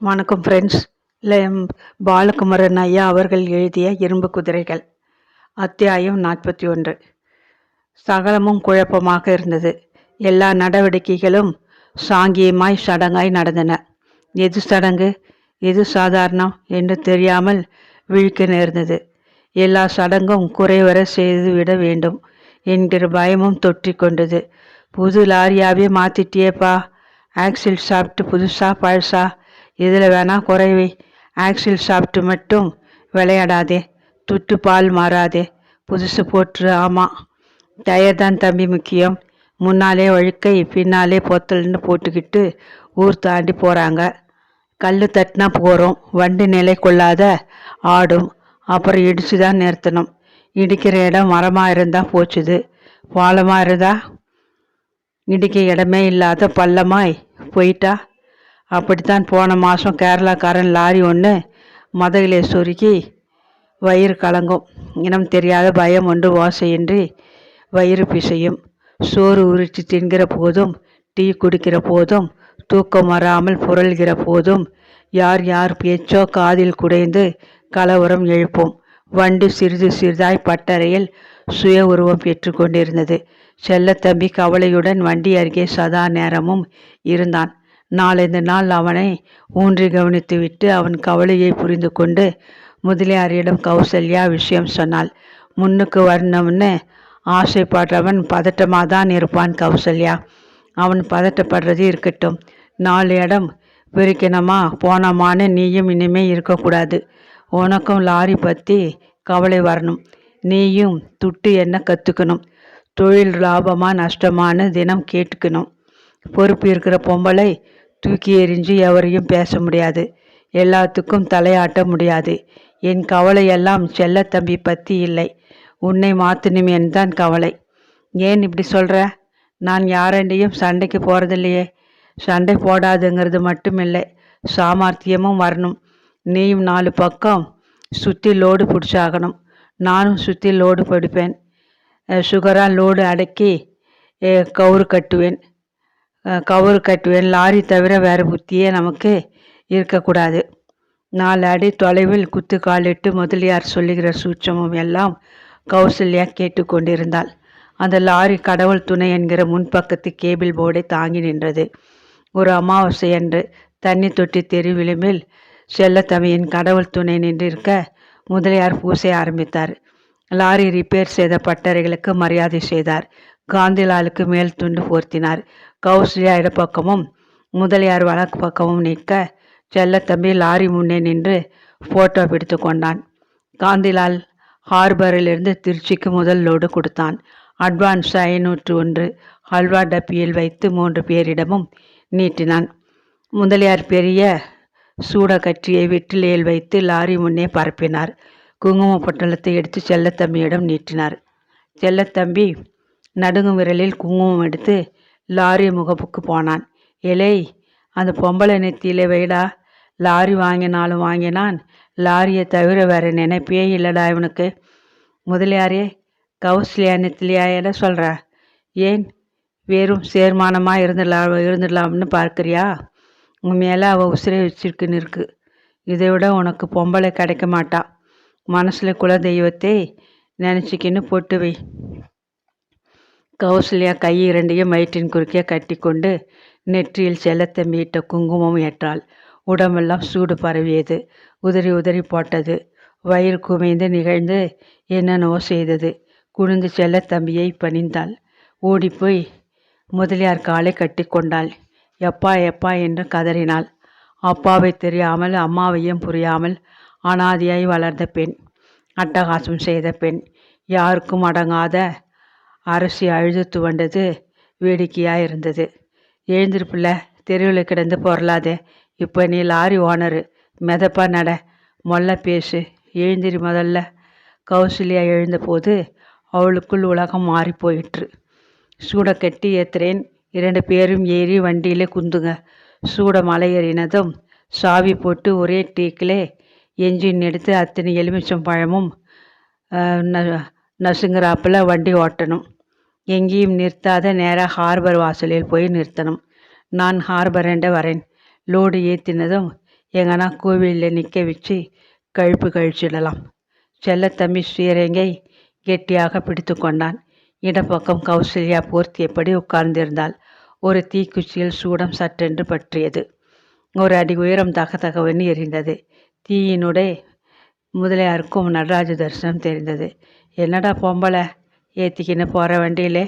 வணக்கம் ஃப்ரெண்ட்ஸ் பாலகுமரன் ஐயா அவர்கள் எழுதிய இரும்பு குதிரைகள். அத்தியாயம் நாற்பத்தி ஒன்று. சகலமும் குழப்பமாக இருந்தது. எல்லா நடவடிக்கைகளும் சாங்கியமாய் சடங்காய் நடந்தன. எது சடங்கு எது சாதாரணம் என்று தெரியாமல் விழிக்க நேர்ந்தது. எல்லா சடங்கும் குறைவர செய்துவிட வேண்டும் என்கிற பயமும் தொற்றிக்கொண்டது புது லாரியாவே மாத்திட்டியேப்பா. ஆக்சில் சாப்பிட்டு புதுசா பழசா இதில் வேணா குறைவை ஆக்சில் சாப்பிட்டு மட்டும் விளையாடாதே. துட்டு பால் மாறாதே. புதுசு போட்டுரு ஆமாம் டயர் தான் தம்பி முக்கியம். முன்னாலே ஒழுக்கை பின்னாலே பொத்தல்னு போட்டுக்கிட்டு ஊர் தாண்டி போகிறாங்க கல் தட்டினா போகிறோம் வண்டி நிலை கொள்ளாத ஆடும். அப்புறம் இடிச்சு தான் நிறுத்தணும். இடிக்கிற இடம் மரமாக இருந்தால் போச்சுது. பாலமாக இருந்தால் இடிக்க இடமே இல்லாத பள்ளமாய் போயிட்டா அப்படித்தான் போன மாதம் கேரளாக்காரன் லாரி ஒன்று மதகிலே சொருகி வயிறு கலங்கும். இனம் தெரியாத பயம் ஒன்று ஓசையின்றி வயிறு பிசையும். சோறு உரிச்சு தின்கிற போதும் டீ குடிக்கிற போதும் தூக்கம் வராமல் புரள்கிற போதும் யார் யார் பேச்சோ காதில் குடைந்து கலவரம் எழுப்போம். வண்டு சிறிது சிறிதாய் பட்டறையில் சுய உருவம் பெற்று கொண்டிருந்தது செல்லத்தம்பி கவலையுடன் வண்டி அருகே சதா நேரமும் இருந்தான். நாலந்து நாள் அவனை ஊன்றி கவனித்துவிட்டு அவன் கவலையை புரிந்து கொண்டு முதலியாரிடம் கௌசல்யா விஷயம் சொன்னாள். முன்னுக்கு வரணும்னு ஆசைப்படுறவன் பதட்டமாக தான் இருப்பான் கௌசல்யா. அவன் பதட்டப்படுறது இருக்கட்டும். நாலு இடம் பிரிக்கணுமா? போனோமான்னு நீயும் இனிமே இருக்கக்கூடாது. உனக்கும் லாரி பற்றி கவலை வரணும். நீயும் துட்டு என்ன கற்றுக்கணும் தொழில் லாபமா நஷ்டமானு தினம் கேட்டுக்கணும். பொறுப்பு இருக்கிற பொம்பளை தூக்கி எறிஞ்சு எவரையும் பேச முடியாது. எல்லாத்துக்கும் தலையாட்ட முடியாது. என் கவலையெல்லாம் செல்லத்தம்பி பற்றி இல்லை. உன்னை மாற்றணுமேன்னு தான் கவலை. ஏன் இப்படி சொல்கிற நான் யாரண்டையும் சண்டைக்கு போகிறதில்லையே சண்டை போடாதுங்கிறது மட்டும் இல்லை சாமர்த்தியமும் வரணும். நீயும் நாலு பக்கம் சுற்றி லோடு பிடிச்சாகணும். நானும் சுற்றி லோடு படிப்பேன் சுகராக லோடு அடக்கி கவுறு கட்டுவேன். கவுரு கட்டுவேன். லாரி தவிர வேறு புத்தியே நமக்கு இருக்கக்கூடாது. நாலு அடி தொலைவில் குத்து காலிட்டு முதலியார் சொல்லுகிற சூட்சமும் எல்லாம் கௌசல்யா கேட்டுக்கொண்டிருந்தாள் அந்த லாரி கடவுள் துணை என்கிற முன்பக்கத்து கேபிள் போர்டை தாங்கி நின்றது. ஒரு அமாவாசை அன்று தண்ணி தொட்டி தெரு விளிம்பில் செல்லத்தமையின் கடவுள் துணை நின்றிருக்க முதலியார் பூசை ஆரம்பித்தார். லாரி ரிப்பேர் செய்த பட்டறைகளுக்கு மரியாதை செய்தார். காந்திலாலுக்கு மேல் துண்டு போர்த்தினார். கௌசல்யா இடப்பக்கமும் முதலியார் வழக்கு பக்கமும் நிற்க செல்லத்தம்பி லாரி முன்னே நின்று போட்டோ பிடித்து கொண்டான். காந்திலால் ஹார்பரிலிருந்து திருச்சிக்கு முதல் லோடு கொடுத்தான். அட்வான்ஸ் ஐநூற்று ஒன்று ஹல்வா டப்பியில் வைத்து மூன்று பேரிடமும் நீட்டினான். முதலியார் பெரிய சூட கற்றியை வெற்றிலையில் வைத்து லாரி முன்னே பரப்பினார். குங்கும பொட்டலத்தை எடுத்து செல்லத்தம்பியிடம் நீட்டினார். செல்லத்தம்பி நடுங்கும் விரலில் குங்குமம் எடுத்து லாரி முகப்புக்கு போனான். எலை அந்த பொம்பளை நெத்தியில வைடா. லாரி வாங்கினாலும் வாங்கினான். லாரியை தவிர வேற நினைப்பே இல்லடா இவனுக்கு. முதலியாரே கௌசல்யா நெத்திலியா என்ன சொல்கிற ஏன்? வெறும் சேர்மானமாக இருந்துடலாம் இருந்துடலாம்னு பார்க்குறியா? உன் மேலே அவள் உசிரை வச்சிருக்குன்னு இருக்கு இதை விட உனக்கு பொம்பளை கிடைக்க மாட்டா. மனசில் குல தெய்வத்தை நினச்சிக்கின்னு போட்டு வை. கௌசல்யா கை இரண்டையும் மயிற்றின் குறுக்கே கட்டி கொண்டு நெற்றியில் செல்லத்தை மீட்ட குங்குமம் ஏற்றாள். உடம்பெல்லாம் சூடு பரவியது. உதறி உதறி போட்டது. வயிறு குமைந்து நிகழ்ந்து என்னென்னவோ செய்தது. குனிந்து செல்ல தம்பியை பணிந்தாள். ஓடிப்போய் முதலியார் காலை கட்டி கொண்டாள் எப்பா எப்பா என்று கதறினாள். அப்பாவை தெரியாமல் அம்மாவையும் புரியாமல் அனாதியாய் வளர்ந்த பெண் அட்டகாசம் செய்த பெண். யாருக்கும் அடங்காத அரசி அழுது துவண்டது வேடிக்கையாக இருந்தது எழுந்திருப்பில்ல தெருவில் கிடந்து பொருளாதே. இப்போ நீ லாரி ஓனரு. மெதப்பா நட. மொல்ல பேசு. எழுந்திரி முதல்ல. கௌசல்யா எழுந்தபோது அவளுக்குள் உலகம் மாறி போயிற்று சூட கட்டி ஏத்துறேன். இரண்டு பேரும் ஏறி வண்டியில் குந்துங்க. சூட மலை ஏறினதும் சாவி போட்டு ஒரே டீக்கிலே என்ஜின் எடுத்து அத்தனை எலுமிச்சம் பழமும் நசுங்கிறாப்பில் வண்டி ஓட்டணும். எங்கேயும் நிறுத்தாத நேராக ஹார்பர் வாசலில் போய் நிறுத்தணும். நான் ஹார்பரண்ட வரேன். லோடு ஏற்றினதும் எங்கன்னா கோவிலில் நிற்க வச்சு கழுப்பு கழிச்சிடலாம். செல்லத்தம்பி ஸ்ரீரங்கை கெட்டியாக பிடித்து கொண்டான். இடப்பக்கம் கௌசல்யா போர்த்தியபடி உட்கார்ந்திருந்தாள். ஒரு தீக்குச்சியில் சூடம் சட்டென்று பற்றியது. ஒரு அடி உயரம் தகதகவென்று எரிந்தது. தீயினுடைய முதலியாருக்கும் நடராஜ தரிசனம் தெரிந்தது. என்னடா பொம்பளை? ஏற்றிக்கின்னு போகிற வண்டியிலே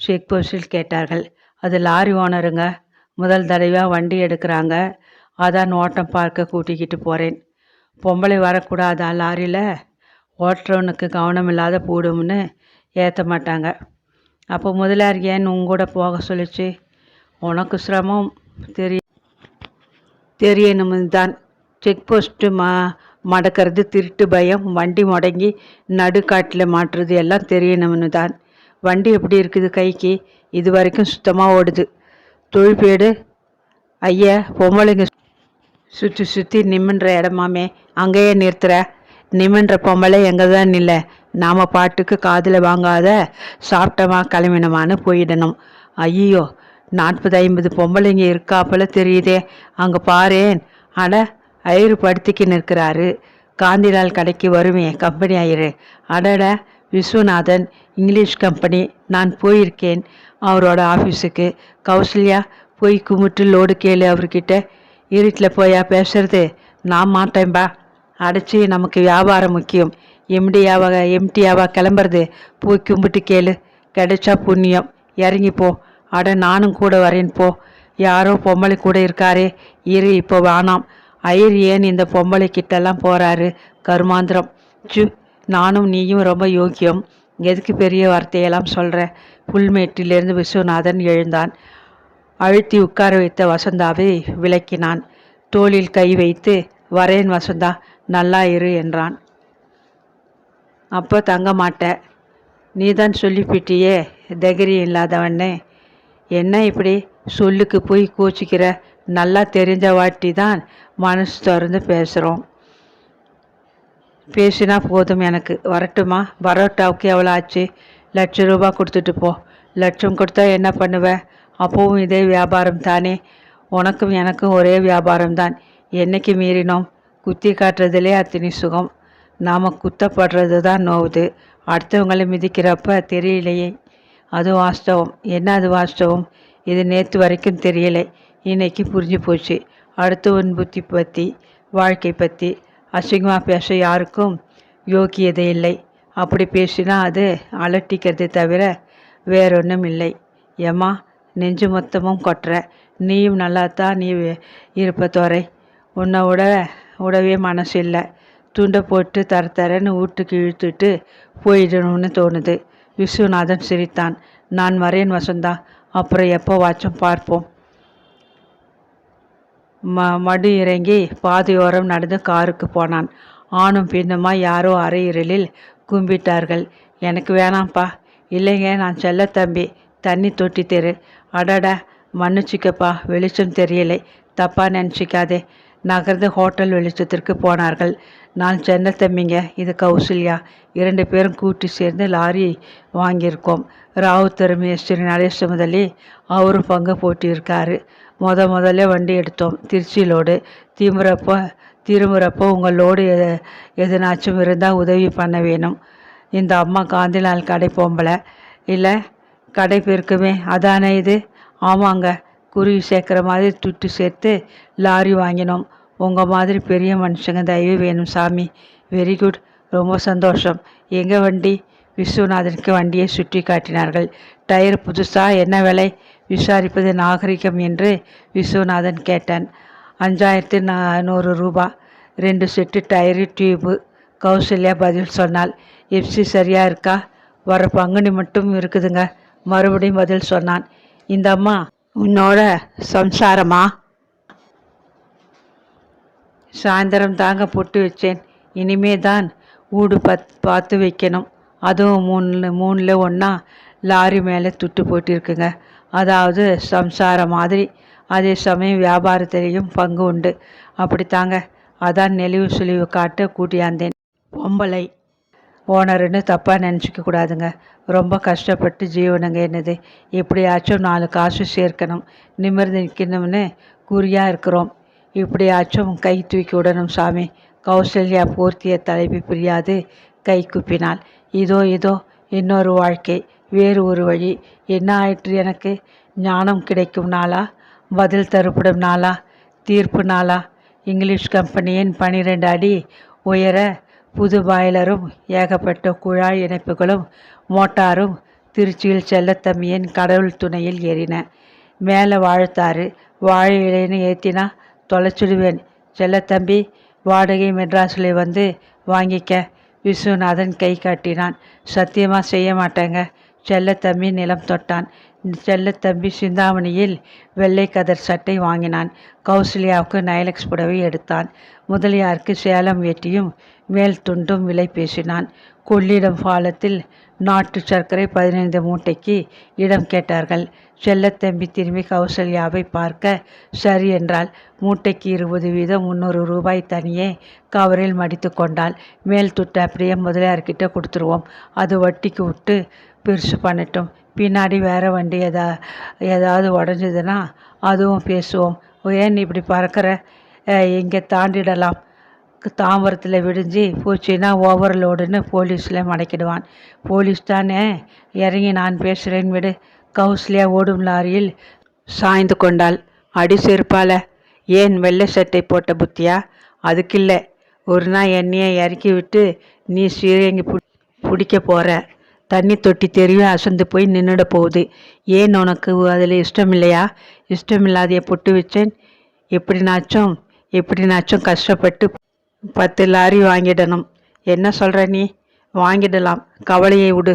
செக் போஸ்டில் கேட்டார்கள். அது லாரி ஓனருங்க. முதல் தடவையாக வண்டி எடுக்கிறாங்க. அதான் ஓட்டம் பார்க்க கூட்டிக்கிட்டு போகிறேன் பொம்பளை வரக்கூடாதா லாரியில்? ஓட்டுறவனுக்கு கவனம் இல்லாத போடும்னு ஏற்ற மாட்டாங்க. அப்போ முதலார் ஏன் உங்கூட போக சொல்லிச்சு? உனக்கு சிரமம் தெரிய தெரியணும் தான். செக் போஸ்ட்டு மா மடக்கிறது திருட்டு பயம் வண்டி முடங்கி நடுக்காட்டில் மாட்டுறது எல்லாம் தெரியணும்னு தான் வண்டி எப்படி இருக்குது கைக்கு? இது வரைக்கும் சுத்தமாக ஓடுது. தொழிற்பேடு ஐயா பொம்பளைங்க சுற்றி சுற்றி நிமின்ற இடமாமே. அங்கேயே நிறுத்துற. நிமின்ற பொம்பளை எங்கே தான் இல்லை நாம் பாட்டுக்கு காதில் வாங்காத சாப்பிட்டமா கிளம்பினமான்னு போயிடணும். ஐயோ நாற்பது ஐம்பது பொம்பளைங்க இருக்காப்பல தெரியுதே. அங்கே பாரேன். அட ஐயரு படுத்திக்கு நிற்கிறாரு. காந்திலால் கடைக்கு வருவேன் கம்பெனி ஐயரு அடட விஸ்வநாதன் இங்கிலீஷ் கம்பெனி நான் போயிருக்கேன். அவரோட ஆஃபீஸுக்கு. கௌசல்யா போய் கும்பிட்டு லோடு கேளு அவர்கிட்ட. இருட்டில் போயா பேசுறது? நான் மாட்டேன்பா. அடைச்சி நமக்கு வியாபாரம் முக்கியம். எம்டியாவாக எம்டியாவா கிளம்புறது? போய் கும்பிட்டு கேளு. கிடைச்சா புண்ணியம். இறங்கி போ. அட நானும் கூட வரேன் போ. யாரோ பொம்பளை கூட இருக்காரே. இரு இப்போ வேணாம். ஐயர் ஏன் இந்த பொம்பளை கிட்டெல்லாம் போகிறாரு கருமாந்திரம். சு நானும் நீயும் ரொம்ப யோக்கியம். எதுக்கு பெரிய வார்த்தையெல்லாம் சொல்கிற புல்மேட்டிலிருந்து விஸ்வநாதன் எழுந்தான். அழுத்தி உட்கார வைத்த வசந்தாவை விளக்கினான். தோளில் கை வைத்து வரேன் வசந்தா நல்லா இரு என்றான். அப்போ தங்க மாட்ட. நீ தான் சொல்லிப்பிட்டியே தைரியம் இல்லாதவனே. என்ன இப்படி சொல்லுக்கு போய் கோச்சிக்கிற? நல்லா தெரிஞ்ச வாட்டி தான் மனசு திறந்து பேசுகிறோம் பேசினா போதும் எனக்கு. வரட்டுமா? பரோட்டாவுக்கு எவ்வளோ ஆச்சு? லட்சம் ரூபா கொடுத்துட்டு போ. லட்சம் கொடுத்தா என்ன பண்ணுவேன் அப்போவும் இதே வியாபாரம் தானே. உனக்கும் எனக்கும் ஒரே வியாபாரம் தான். என்னைக்கு மீறினோம்? குத்தி காட்டுறதுலே அத்தனை சுகம். நாம் குத்தப்படுறது தான் நோவுது. அடுத்தவங்களை மிதிக்கிறப்ப தெரியலையே. அது வாஸ்தவம். என்ன அது வாஸ்தவம்? இது நேற்று வரைக்கும் தெரியலை. இன்னைக்கு புரிஞ்சு போச்சு. அடுத்தவன் புத்தி பற்றி வாழ்க்கை பற்றி அசிங்கமாக பேச யாருக்கும் யோக்கியதை இல்லை. அப்படி பேசினா அது அலட்டிக்கிறது தவிர வேறொன்றும் இல்லை. ஏம்மா நெஞ்சு மொத்தமும் கொட்டுற. நீயும் நல்லா தான் நீ இருப்ப துறை உன்னை விட விடவே மனசு இல்லை. துண்டை போட்டு தர தரன்னு வீட்டுக்கு இழுத்துட்டு போயிடணும்னு தோணுது. விஸ்வநாதன் சிரித்தான். நான் வரேன் வசந்தா. அப்புறம் எப்போ வாச்சும் பார்ப்போம். ம மடு இறங்கி பாதையோரம் நடந்து காருக்கு போனான். ஆணும் பின்னுமா யாரோ அரையிரலில் கும்பிட்டார்கள். எனக்கு வேணாம்ப்பா. இல்லைங்க நான் செல்ல தம்பி. தண்ணி தொட்டி தெரு அடட மன்னிச்சிக்கப்பா. வெளிச்சம் தெரியலை. தப்பாக நினச்சிக்காதே. நகர்ந்து ஹோட்டல் வெளிச்சத்திற்கு போனார்கள். நான் சென்னை தம்பிங்க. இது கௌசல்யா. இரண்டு பேரும் கூட்டி சேர்ந்து லாரி வாங்கியிருக்கோம். ராவுத்தர் மேஸ்திரி நடேச முதலி அவரும் பங்கு போட்டியிருக்காரு. முத முதல்ல வண்டி எடுத்தோம். திருச்சி லோடு திரும்புகிறப்போ திரும்புகிறப்போ உங்கள் லோடு எது எதுனாச்சும் இருந்தால் உதவி பண்ண வேணும். இந்த அம்மா காந்திலால் கடை போம்பல இல்லை கடை பெருக்குமே. அதானே இது? ஆமாங்க. குருவி சேர்க்குற மாதிரி துட்டு சேர்த்து லாரி வாங்கினோம். உங்கள் மாதிரி பெரிய மனுஷங்க தயவு வேணும் சாமி. வெரி குட் ரொம்ப சந்தோஷம். எங்கள் வண்டி? விஸ்வநாதனுக்கு வண்டியை சுற்றி காட்டினார்கள். டயர் புதுசாக என்ன விலை? விசாரிப்பது நாகரிகம் என்று விஸ்வநாதன் கேட்டான். அஞ்சாயிரத்து நானூறு ரூபா. ரெண்டு செட்டு டயரு டியூபு கௌசல்யா பதில் சொன்னாள். எப்சி சரியாக இருக்கா? வர பங்குனி மட்டும் இருக்குதுங்க. மறுபடியும் பதில் சொன்னான். இந்த அம்மா உன்னோட சம்சாரமா? சாயந்தரம் தாங்க பொட்டு வச்சேன். இனிமே தான் வீடு பத் பார்த்து வைக்கணும். அதுவும் மூணு மூணில் ஒன்றா லாரி மேலே துட்டு போட்டிருக்குங்க. அதாவது சம்சாரம் மாதிரி. அதே சமயம் வியாபாரத்திலையும் பங்கு உண்டு. அப்படித்தாங்க. அதான் நெளிவு சுழிவு காட்ட கூட்டியாந்தேன். பொம்பளை. ஓனருன்னு தப்பாக நினச்சிக்க கூடாதுங்க. ரொம்ப கஷ்டப்பட்டு ஜீவனுங்க என்னது. எப்படியாச்சும் நாலு காசு சேர்க்கணும். நிமிர்ந்து நிற்கணும்னு குறியாக இருக்கிறோம். இப்படியாச்சும் கை தூக்கி விடணும் சாமி. கௌசல்யா பூர்த்திய தலைவி புரியாது. கை குப்பினால். இதோ இதோ இன்னொரு வாழ்க்கை. வேறு ஒரு வழி. என்ன ஆயிற்று எனக்கு? ஞானம் கிடைக்கும் நாளா? பதில் தருப்படும் நாளா? தீர்ப்பு நாளா? இங்கிலீஷ் கம்பெனியின் பனிரெண்டு அடி உயர புது பாய்லரும் ஏகப்பட்ட குழாய் இணைப்புகளும் மோட்டாரும் திருச்சியில் செல்லத்தம்பியின் கடவுள் துணையில் ஏறின. மேலே வாழைத்தாரு வாழை இலைன்னு ஏற்றினா தொலைச்சிடுவேன். செல்லத்தம்பி வாடகை மெட்ராஸில் வந்து வாங்கிக்க. விஸ்வநாதன் கை காட்டினான். சத்தியமாக செய்ய மாட்டேங்க. செல்லத்தம்பி நிலம் தொட்டான். செல்லத்தம்பி சிந்தாமணியில் வெள்ளை கதர் சட்டை வாங்கினான். கௌசல்யாவுக்கு நைலக்ஸ் புடவை எடுத்தான். முதலியாருக்கு சேலம் வேட்டியும் மேல் துண்டும் விலை பேசினான். கொள்ளிடம் பாலத்தில் நாட்டு சர்க்கரை பதினைந்து மூட்டைக்கு இடம் கேட்டார்கள். செல்லத்தம்பி திரும்பி கௌசல்யாவை பார்க்க சரி என்றால் மூட்டைக்கு இருபது வீதம் முந்நூறு ரூபாய் தனியே கவரில் மடித்து கொண்டாள். மேல் துட்டு அப்படியே முதலியார்கிட்ட கொடுத்துருவோம். அது வட்டிக்கு விட்டு பெருசு பண்ணட்டும். பின்னாடி வேறு வண்டி எதா ஏதாவது உடஞ்சிதுன்னா அதுவும் பேசுவோம். ஏன் இப்படி பறக்கிற? இங்கே தாண்டிடலாம். தாம்பரத்தில் விடிஞ்சு போச்சுன்னா ஓவர்லோடுன்னு போலீஸில் மடக்கிடுவான். போலீஸ் தானே? இறங்கி நான் பேசுகிறேன் விடு. கௌசல்யா ஓடும் லாரியில் சாய்ந்து கொண்டாள். அடி செருப்பால. ஏன் வெள்ளை சட்டை போட்ட புத்தியா? அதுக்கில்லை. ஒரு நாள் எண்ணெயை இறக்கி விட்டு நீ ஸ்ரீரங்கி பிடிக்க போகிற தண்ணி தொட்டி தெரியும் அசந்து போய் நின்றுட போகுது. ஏன் உனக்கு அதில் இஷ்டம் இல்லையா இஷ்டம் இல்லாதைய பொட்டு வச்சேன். எப்படினாச்சும் எப்படினாச்சும் கஷ்டப்பட்டு பத்து லாரி வாங்கிடணும். என்ன சொல்கிற நீ? வாங்கிடலாம். கவலையை விடு.